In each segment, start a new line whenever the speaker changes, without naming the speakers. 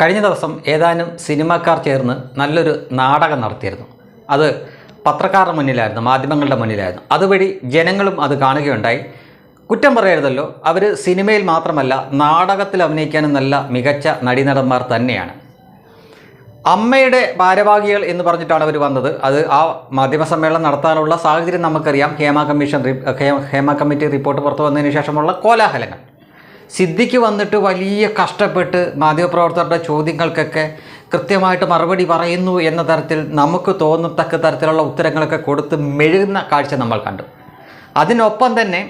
കഴിഞ്ഞ ദിവസം ഏതാനും സിനിമാക്കാർ ചേർന്ന് നല്ലൊരു നാടകം നടത്തിയിരുന്നു. അത് പത്രക്കാരുടെ മുന്നിലായിരുന്നു മാധ്യമങ്ങളുടെ മുന്നിലായിരുന്നു. അതുവഴി ജനങ്ങളും അത് കാണുകയുണ്ടായി. കുറ്റം പറയരുതല്ലോ അവർ സിനിമയിൽ മാത്രമല്ല നാടകത്തിൽ അഭിനയിക്കാനും നല്ല മികച്ച നടീനടന്മാർ തന്നെയാണ്. അമ്മയുടെ ഭാരവാഹികൾ എന്ന് പറഞ്ഞിട്ടാണ് അവർ വന്നത്. അത് ആ മാധ്യമ സമ്മേളനം നടത്താനുള്ള സാഹചര്യം നമുക്കറിയാം. Hema commission Hema committee report പുറത്തു വന്നതിന് ശേഷമുള്ള കോലാഹലങ്ങൾ. സിദ്ദിഖ് വന്നിട്ട് വലിയ കഷ്ടപ്പെട്ട് മാധ്യമപ്രവർത്തകരുടെ ചോദ്യങ്ങൾക്കൊക്കെ കൃത്യമായിട്ട് മറുപടി പറയുന്നു എന്ന തരത്തിൽ നമുക്ക് തോന്നത്തക്ക തരത്തിലുള്ള ഉത്തരങ്ങളൊക്കെ കൊടുത്ത് മെഴുകുന്ന കാഴ്ച നമ്മൾ കണ്ടു. അതിനൊപ്പം തന്നെ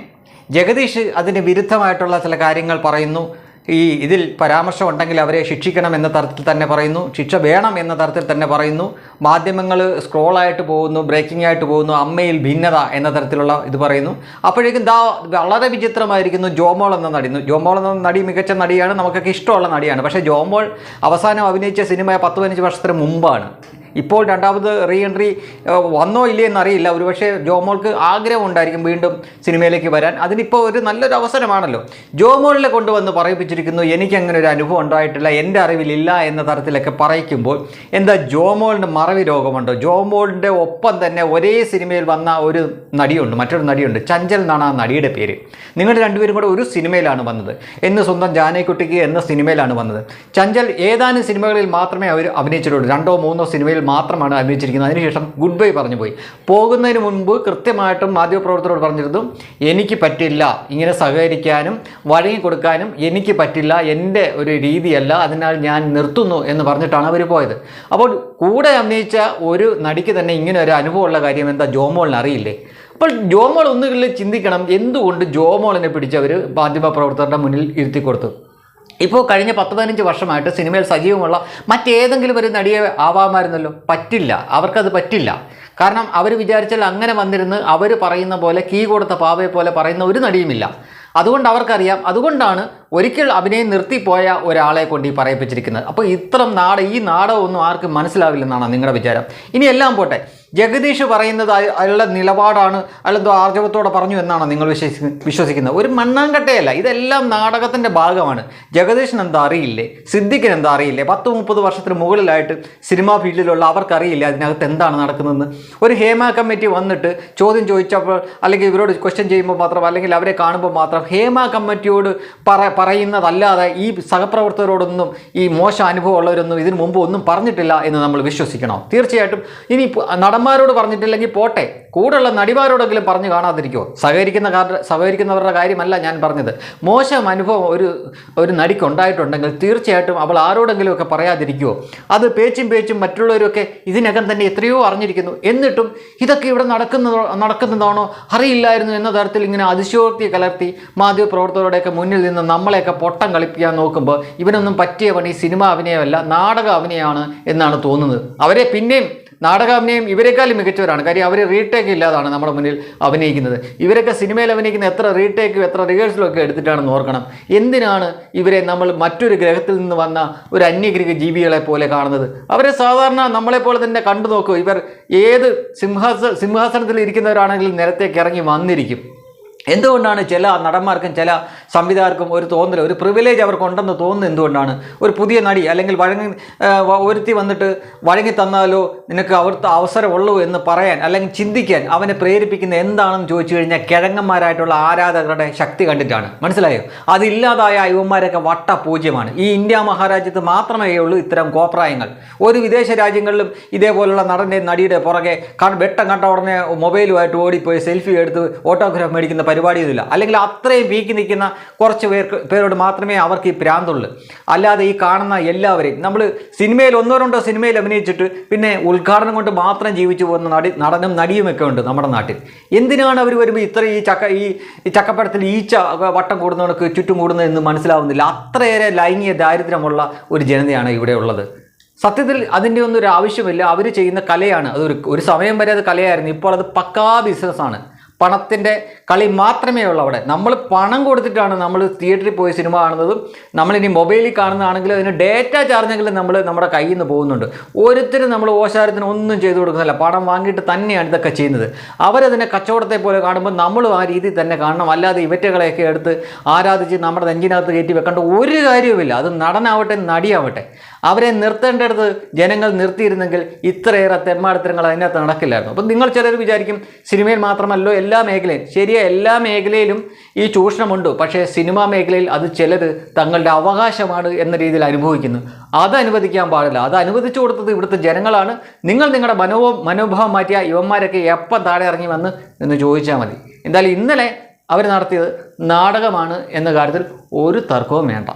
ജഗദീഷ് അതിന് വിരുദ്ധമായിട്ടുള്ള ചില കാര്യങ്ങൾ പറയുന്നു. ഈ ഇതിൽ പരാമർശം ഉണ്ടെങ്കിൽ അവരെ ശിക്ഷിക്കണം എന്ന തരത്തിൽ തന്നെ പറയുന്നു. ശിക്ഷ വേണം എന്ന തരത്തിൽ തന്നെ പറയുന്നു. മാധ്യമങ്ങൾ സ്ക്രോളായിട്ട് പോകുന്നു ബ്രേക്കിംഗ് ആയിട്ട് പോകുന്നു അമ്മയിൽ ഭിന്നത എന്ന തരത്തിലുള്ള ഇത് പറയുന്നു. അപ്പോഴേക്കും ദാ വളരെ വിചിത്രമായിരിക്കുന്നു ജോമോൾ എന്ന നടി. ജോമോൾ എന്ന നടി മികച്ച നടിയാണ്. നമുക്കൊക്കെ ഇഷ്ടമുള്ള നടിയാണ്. പക്ഷേ ജോമോൾ അവസാനം അഭിനയിച്ച സിനിമ പത്ത് പതിനഞ്ച് വർഷത്തിന് മുമ്പാണ്. ഇപ്പോൾ രണ്ടാമത് റീ എൻട്രി വന്നോ ഇല്ലേ എന്നറിയില്ല. ഒരുപക്ഷെ ജോമോൾക്ക് ആഗ്രഹം ഉണ്ടായിരിക്കും വീണ്ടും സിനിമയിലേക്ക് വരാൻ. അതിനിപ്പോൾ ഒരു നല്ലൊരു അവസരമാണല്ലോ. ജോമോളിനെ കൊണ്ടുവന്ന് പറയിപ്പിച്ചിരിക്കുന്നു എനിക്കങ്ങനെ ഒരു അനുഭവം ഉണ്ടായിട്ടില്ല എന്റെ അറിവിലില്ല എന്ന തരത്തിലൊക്കെ പറയിക്കുമ്പോൾ എന്താ ജോമോളിന്റെ മറവി രോഗമുണ്ടോ? ജോമോളിന്റെ ഒപ്പം തന്നെ ഒരേ സിനിമയിൽ വന്ന ഒരു നടിയുണ്ട് മറ്റൊരു നടിയുണ്ട് ചഞ്ചൽ എന്നാണ് ആ നടിയുടെ പേര്. നിങ്ങൾ രണ്ടുപേരും കൂടെ ഒരു സിനിമയിലാണ് വന്നത്. എന്ന് സ്വന്തം ജാനേക്കുട്ടിക്ക് എന്ന സിനിമയിലാണ് വന്നത്. ചഞ്ചൽ ഏതാനും സിനിമകളിൽ മാത്രമേ അവർ അഭിനയിച്ചിട്ടുള്ളൂ. രണ്ടോ മൂന്നോ സിനിമയിൽ മാത്രമാണ് അഭിനയിച്ചിരിക്കുന്നത്. അതിനുശേഷം ഗുഡ് ബൈ പറഞ്ഞു പോയി. പോകുന്നതിന് മുൻപ് കൃത്യമായിട്ടും മാധ്യമപ്രവർത്തകരോട് പറഞ്ഞിരുന്നു എനിക്ക് പറ്റില്ല. ഇങ്ങനെ സഹകരിക്കാനും വഴങ്ങി കൊടുക്കാനും എനിക്ക് പറ്റില്ല. എന്റെ ഒരു രീതിയല്ല. അതിനാൽ ഞാൻ നിർത്തുന്നു എന്ന് പറഞ്ഞിട്ടാണ് അവർ പോയത്. അപ്പോൾ കൂടെ അഭിനയിച്ച ഒരു നടിക്ക് തന്നെ ഇങ്ങനെ ഒരു അനുഭവമുള്ള കാര്യം എന്താ? ജോമോളിന് അറിയില്ലേ? അപ്പോൾ ജോമോൾ ഒന്നുകിൽ ചിന്തിക്കണം എന്തുകൊണ്ട് ജോമോളിനെ പിടിച്ച് അവർ മാധ്യമപ്രവർത്തകരുടെ മുന്നിൽ ഇരുത്തി കൊടുത്തു. ഇപ്പോൾ കഴിഞ്ഞ പത്ത് പതിനഞ്ച് വർഷമായിട്ട് സിനിമയിൽ സജീവമുള്ള മറ്റേതെങ്കിലും ഒരു നടിയെ ആവാമായിരുന്നല്ലോ? പറ്റില്ല. അവർക്കത് പറ്റില്ല. കാരണം അവർ വിചാരിച്ചാൽ അങ്ങനെ വന്നിരുന്ന് അവർ പറയുന്ന പോലെ കീ കൊടുത്ത പാവയെ പോലെ പറയുന്ന ഒരു നടിയുമില്ല. അതുകൊണ്ട് അവർക്കറിയാം അതുകൊണ്ടാണ് ഒരിക്കൽ അഭിനയം നിർത്തിപ്പോയ ഒരാളെ കൊണ്ട് ഈ പറയിപ്പിച്ചിരിക്കുന്നത്. അപ്പോൾ ഇത്തരം നാട് ഈ നാടകമൊന്നും ആർക്കും മനസ്സിലാവില്ലെന്നാണ് നിങ്ങളുടെ വിചാരം. ഇനി എല്ലാം പോട്ടെ. ജഗദീഷ് പറയുന്നത് അയ- അയാളുടെ നിലപാടാണ് അയാളെന്തോ ആർജവത്തോടെ പറഞ്ഞു എന്നാണ് നിങ്ങൾ വിശ്വസി വിശ്വസിക്കുന്നത്. ഒരു മണ്ണാങ്കട്ടയല്ല ഇതെല്ലാം നാടകത്തിന്റെ ഭാഗമാണ്. ജഗദീഷിന് എന്താ അറിയില്ലേ? സിദ്ദിഖിന് എന്താ അറിയില്ലേ? പത്ത് മുപ്പത് വർഷത്തിന് മുകളിലായിട്ട് സിനിമാ ഫീൽഡിലുള്ള അവർക്കറിയില്ല അതിനകത്ത് എന്താണ് നടക്കുന്നതെന്ന്? ഒരു ഹേമ കമ്മിറ്റി വന്നിട്ട് ചോദ്യം ചോദിച്ചപ്പോൾ അല്ലെങ്കിൽ ഇവരോട് ക്വസ്റ്റ്യൻ ചെയ്യുമ്പോൾ മാത്രം അല്ലെങ്കിൽ അവരെ കാണുമ്പോൾ മാത്രം ഹേമ കമ്മിറ്റിയോട് പറ പറയുന്നതല്ലാതെ ഈ സഹപ്രവർത്തകരോടൊന്നും ഈ മോശം അനുഭവം ഉള്ളവരൊന്നും ഇതിനു മുമ്പ് ഒന്നും പറഞ്ഞിട്ടില്ല എന്ന് നമ്മൾ വിശ്വസിക്കണം. തീർച്ചയായിട്ടും ഇനി നടന്മാരോട് പറഞ്ഞിട്ടില്ലെങ്കിൽ പോട്ടെ. കൂടെയുള്ള നടിമാരോടെങ്കിലും പറഞ്ഞു കാണാതിരിക്കുമോ സഹകരിക്കുന്ന കാര- സഹകരിക്കുന്നവരുടെ കാര്യമല്ല ഞാൻ പറഞ്ഞത്. മോശം അനുഭവം ഒരു ഒരു നടിക്ക് ഉണ്ടായിട്ടുണ്ടെങ്കിൽ തീർച്ചയായിട്ടും അവൾ ആരോടെങ്കിലുമൊക്കെ പറയാതിരിക്കുമോ അത് പേച്ചും പേച്ചും മറ്റുള്ളവരൊക്കെ ഇതിനകം തന്നെ എത്രയോ അറിഞ്ഞിരിക്കുന്നു. എന്നിട്ടും ഇതൊക്കെ ഇവിടെ നടക്കുന്ന നടക്കുന്നതാണോ? അറിയില്ലായിരുന്നു എന്ന തരത്തിൽ ഇങ്ങനെ അതിശയോക്തി കലർത്തി മാധ്യമപ്രവർത്തകരുടെയൊക്കെ മുന്നിൽ നിന്ന് നമ്മളെയൊക്കെ പൊട്ടം കളിപ്പിക്കാൻ നോക്കുമ്പോൾ ഇവനൊന്നും പറ്റിയ പണി സിനിമ അഭിനയമല്ല നാടക അഭിനയമാണ് എന്നാണ് തോന്നുന്നത്. അവരെ പിന്നെയും നാടകാഭിനയം ഇവരെക്കാളും മികച്ചവരാണ്. കാര്യം അവർ റീടേക്ക് ഇല്ലാതാണ് നമ്മുടെ മുന്നിൽ അഭിനയിക്കുന്നത്. ഇവരൊക്കെ സിനിമയിൽ അഭിനയിക്കുന്ന എത്ര റീടേക്കും എത്ര റിഹേഴ്സലും ഒക്കെ എടുത്തിട്ടാണെന്ന് ഓർക്കണം. എന്തിനാണ് ഇവരെ നമ്മൾ മറ്റൊരു ഗ്രഹത്തിൽ നിന്ന് വന്ന ഒരു അന്യഗ്രഹ ജീവികളെ പോലെ കാണുന്നത്? അവരെ സാധാരണ നമ്മളെപ്പോലെ തന്നെ കണ്ടു നോക്കൂ. ഇവർ ഏത് സിംഹാസ സിംഹാസനത്തിൽ ഇരിക്കുന്നവരാണെങ്കിലും നിരത്തേക്ക് ഇറങ്ങി വന്നിരിക്കും. എന്തുകൊണ്ടാണ് ചില നടന്മാർക്കും ചില സംവിധായകർക്കും ഒരു തോന്നൽ ഒരു പ്രിവിലേജ് അവർക്കുണ്ടെന്ന് തോന്നുന്നത് എന്തുകൊണ്ടാണ്? ഒരു പുതിയ നടി അല്ലെങ്കിൽ വഴങ്ങി ഒരുത്തി വന്നിട്ട് വഴങ്ങി തന്നാലോ നിനക്ക് അവിടുത്തെ അവസരമുള്ളൂ എന്ന് പറയാൻ അല്ലെങ്കിൽ ചിന്തിക്കാൻ അവനെ പ്രേരിപ്പിക്കുന്ന എന്താണെന്ന് ചോദിച്ചു കഴിഞ്ഞാൽ കിഴങ്ങന്മാരായിട്ടുള്ള ആരാധകരുടെ ശക്തി കണ്ടിട്ടാണ്. മനസ്സിലായോ? അതില്ലാതായ യുവന്മാരൊക്കെ വട്ട പൂജ്യമാണ്. ഈ ഇന്ത്യ മഹാരാജ്യത്ത് മാത്രമേ ഉള്ളൂ ഇത്തരം കോപ്രായങ്ങൾ ഒരു വിദേശ രാജ്യങ്ങളിലും ഇതേപോലുള്ള നടന്റെ നടിയുടെ പുറകെ വെട്ടം കണ്ട ഉടനെ മൊബൈലുമായിട്ട് ഓടിപ്പോയി സെൽഫി എടുത്ത് ഓട്ടോഗ്രാഫ് മേടിക്കുന്ന പരിപാടിയൊന്നുമില്ല. അല്ലെങ്കിൽ അത്രയും വീക്കി നിൽക്കുന്ന കുറച്ച് പേർക്ക് പേരോട് മാത്രമേ അവർക്ക് ഈ പ്രാന്തുള്ളൂ. അല്ലാതെ ഈ കാണുന്ന എല്ലാവരെയും നമ്മൾ സിനിമയിൽ ഒന്നോ രണ്ടോ സിനിമയിൽ അഭിനയിച്ചിട്ട് പിന്നെ ഉദ്ഘാടനം കൊണ്ട് മാത്രം ജീവിച്ചു പോകുന്ന നടി നടനും നടിയുമൊക്കെ ഉണ്ട് നമ്മുടെ നാട്ടിൽ. എന്തിനാണ് അവർ വരുമ്പോൾ ഇത്ര ഈ ചക്ക ഈ ചക്കപ്പഴത്തിൽ ഈച്ച വട്ടം കൂടുന്നവർക്ക് ചുറ്റും കൂടുന്നതെന്ന് മനസ്സിലാവുന്നില്ല? അത്രയേറെ ലൈംഗിക ദാരിദ്ര്യമുള്ള ഒരു ജനതയാണ് ഇവിടെ ഉള്ളത്. സത്യത്തിൽ അതിന്റെ ഒന്നും ഒരു ആവശ്യമില്ല. അവർ ചെയ്യുന്ന കലയാണ്. അതൊരു ഒരു സമയം വരെ അത് കലയായിരുന്നു. ഇപ്പോൾ അത് പക്കാ ബിസിനസ്സാണ്. പണത്തിന്റെ കളി മാത്രമേ ഉള്ളൂ അവിടെ. നമ്മൾ പണം കൊടുത്തിട്ടാണ് നമ്മൾ തിയേറ്ററിൽ പോയി സിനിമ കാണുന്നതും നമ്മളിനി മൊബൈലിൽ കാണുന്നതാണെങ്കിലും അതിന് ഡേറ്റ ചാർജെങ്കിലും നമ്മൾ നമ്മുടെ കയ്യിൽ നിന്ന് പോകുന്നുണ്ട്. ഓരോരുത്തരും നമ്മൾ ഓശാരത്തിന് ഒന്നും ചെയ്തു കൊടുക്കുന്നില്ല. പണം വാങ്ങിയിട്ട് തന്നെയാണ് ഇതൊക്കെ ചെയ്യുന്നത്. അവരതിനെ കച്ചവടത്തെ പോലെ കാണുമ്പോൾ നമ്മളും ആ രീതിയിൽ തന്നെ കാണണം. അല്ലാതെ ഇവറ്റകളെയൊക്കെ എടുത്ത് ആരാധിച്ച് നമ്മുടെ നെഞ്ചിനകത്ത് കയറ്റി വെക്കേണ്ട ഒരു കാര്യവുമില്ല. അത് നടനാവട്ടെ നടിയാവട്ടെ. അവരെ നിർത്തേണ്ടടുത്ത് ജനങ്ങൾ നിർത്തിയിരുന്നെങ്കിൽ ഇത്രയേറെ തെമ്മാടിത്തരങ്ങൾ അതിനകത്ത് നടക്കില്ലായിരുന്നു. അപ്പം നിങ്ങൾ ചിലർ വിചാരിക്കും സിനിമയിൽ മാത്രമല്ലോ എല്ലാ മേഖലയും ശരിയാ എല്ലാ മേഖലയിലും ഈ ചൂഷണമുണ്ട്. പക്ഷേ സിനിമാ മേഖലയിൽ അത് ചിലർ തങ്ങളുടെ അവകാശമാണ് എന്ന രീതിയിൽ അനുഭവിക്കുന്നു. അത് അനുവദിക്കാൻ പാടില്ല. അത് അനുവദിച്ചു കൊടുത്തത് ഇവിടുത്തെ ജനങ്ങളാണ്. നിങ്ങൾ നിങ്ങളുടെ മനോ മനോഭാവം മാറ്റിയ യുവന്മാരൊക്കെ എപ്പം താഴെ ഇറങ്ങി വന്ന് എന്ന് ചോദിച്ചാൽ മതി. എന്തായാലും ഇന്നലെ അവർ നടത്തിയത് നാടകമാണ് എന്ന കാര്യത്തിൽ ഒരു തർക്കവും വേണ്ട.